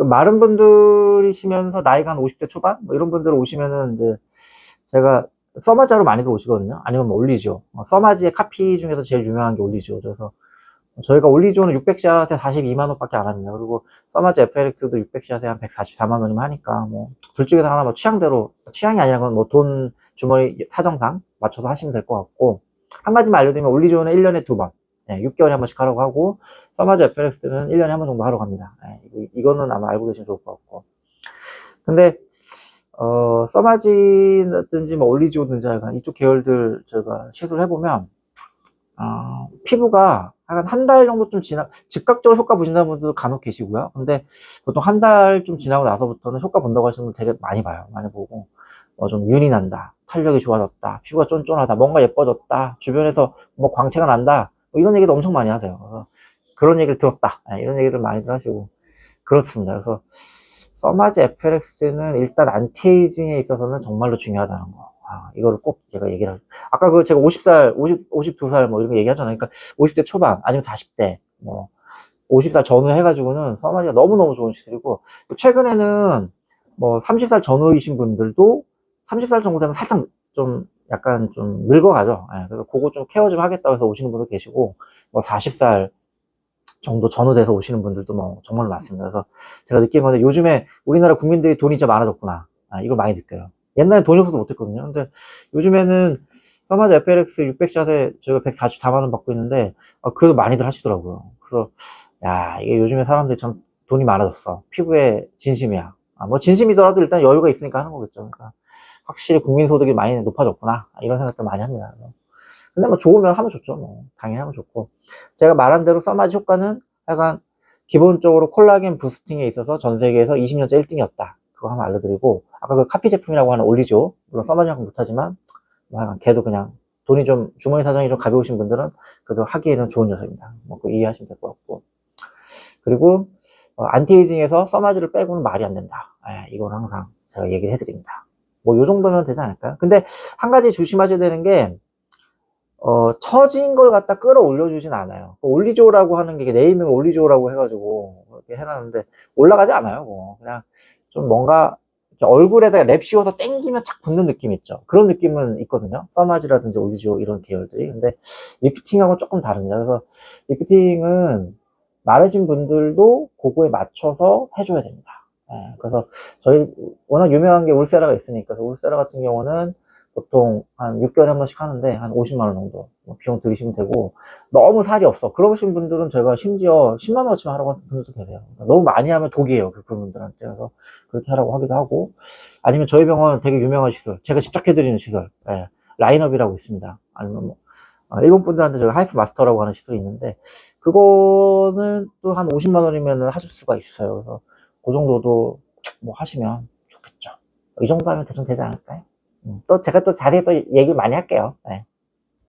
그 마른 분들이시면서 나이가 한 50대 초반? 뭐 이런 분들 오시면은 이제 제가 써마지하러 많이들 오시거든요. 아니면 뭐 올리죠. 어, 써마지의 카피 중에서 제일 유명한 게 올리죠. 그래서 저희가 올리조는 600샷에 42만 원밖에 안 합니다. 그리고 써마지 FLX도 600샷에 한 144만 원이면 하니까 뭐 둘 중에서 하나 뭐 취향대로 취향이 아니라 건 뭐 돈 주머니 사정상 맞춰서 하시면 될 것 같고 한 가지만 알려드리면 올리조는 1년에 두 번, 네, 6개월에 한 번씩 하라고 하고 써마지 FLX는 1년에 한 번 정도 하러 갑니다. 네, 이거- 이거는 아마 알고 계시면 좋을 것 같고. 근데 어, 써마지든지 뭐 올리지오든지 약간 이쪽 계열들 제가 시술을 해보면 어, 피부가 한한달 정도 좀 지나 즉각적으로 효과 보신다는 분들도 간혹 계시고요. 근데 보통 한 달 좀 지나고 나서부터는 효과 본다고 하시는 분들 되게 많이 봐요. 많이 보고. 어, 좀 윤이 난다, 탄력이 좋아졌다, 피부가 쫀쫀하다, 뭔가 예뻐졌다, 주변에서 뭐 광채가 난다, 뭐 이런 얘기도 엄청 많이 하세요. 그래서 그런 얘기를 들었다, 예, 이런 얘기들 많이들 하시고 그렇습니다. 그래서 써마지 FLX는 일단 안티에이징에 있어서는 정말로 중요하다는 거. 아, 이거를 꼭 제가 얘기를, 할- 아까 그 제가 50살, 50, 52살 뭐 이런 거 얘기하잖아요. 그러니까 50대 초반, 아니면 40대, 뭐, 50살 전후 해가지고는 써마지가 너무너무 좋은 시술이고, 또 최근에는 뭐 30살 전후이신 분들도 30살 정도 되면 살짝 좀 약간 좀 늙어가죠. 예, 그래서 그거 좀 케어 좀 하겠다고 해서 오시는 분도 계시고, 뭐 40살 정도 전후돼서 오시는 분들도 뭐 정말 많습니다. 그래서 제가 느낀 건데 요즘에 우리나라 국민들이 돈이 진짜 많아졌구나. 아, 이걸 많이 느껴요. 옛날에 돈이 없어서 못했거든요. 근데 요즘에는 서마즈 FLX 600샷에 저희가 144만원 받고 있는데, 아, 그래도 많이들 하시더라고요. 그래서, 야, 이게 요즘에 사람들이 참 돈이 많아졌어. 피부에 진심이야. 아, 뭐 진심이더라도 일단 여유가 있으니까 하는 거겠죠. 그러니까 확실히 국민소득이 많이 높아졌구나. 이런 생각도 많이 합니다. 근데 뭐 좋으면 하면 좋죠. 뭐. 당연히 하면 좋고. 제가 말한 대로 써마지 효과는 약간 기본적으로 콜라겐 부스팅에 있어서 전 세계에서 20년째 1등이었다. 그거 한번 알려드리고, 아까 그 카피 제품이라고 하는 올리죠. 물론 써마지만큼 못하지만, 뭐 걔도 그냥 돈이 좀, 주머니 사정이 좀 가벼우신 분들은 그래도 하기에는 좋은 녀석입니다. 뭐, 그 이해하시면 될 것 같고. 그리고, 어, 안티에이징에서 써마지를 빼고는 말이 안 된다. 예, 이건 항상 제가 얘기를 해드립니다. 뭐, 요 정도면 되지 않을까요? 근데 한 가지 조심하셔야 되는 게, 어, 처진 걸 갖다 끌어올려 주진 않아요. 그 올리조라고 하는 게 네이밍 올리조라고 해가지고 이렇게 해놨는데 올라가지 않아요. 뭐. 그냥 좀 뭔가 얼굴에다가 랩 씌워서 땡기면 착 붙는 느낌 있죠. 그런 느낌은 있거든요. 써마지라든지 올리조 이런 계열들이. 근데 리프팅하고는 조금 다릅니다. 그래서 리프팅은 마르신 분들도 그거에 맞춰서 해줘야 됩니다. 예, 그래서 저희 워낙 유명한 게 울세라가 있으니까 울세라 같은 경우는 보통 한 6개월에 한 번씩 하는데 한 50만 원 정도 뭐 비용 들이시면 되고 너무 살이 없어. 그러신 분들은 제가 심지어 10만 원어치만 하라고 하는 분들도 계세요. 너무 많이 하면 독이에요 그 그분들한테. 그래서 그렇게 하라고 하기도 하고 아니면 저희 병원 되게 유명한 시술 제가 직접 해드리는 시술 예, 라인업이라고 있습니다. 아니면 뭐 어, 일본 분들한테 저희 하이프 마스터라고 하는 시술이 있는데 그거는 또 한 50만 원이면 하실 수가 있어요. 그래서 그 정도도 뭐 하시면 좋겠죠 이 정도 하면 대충 되지 않을까요? 음, 또 제가 또 자리에 또 얘기 많이 할게요. 네.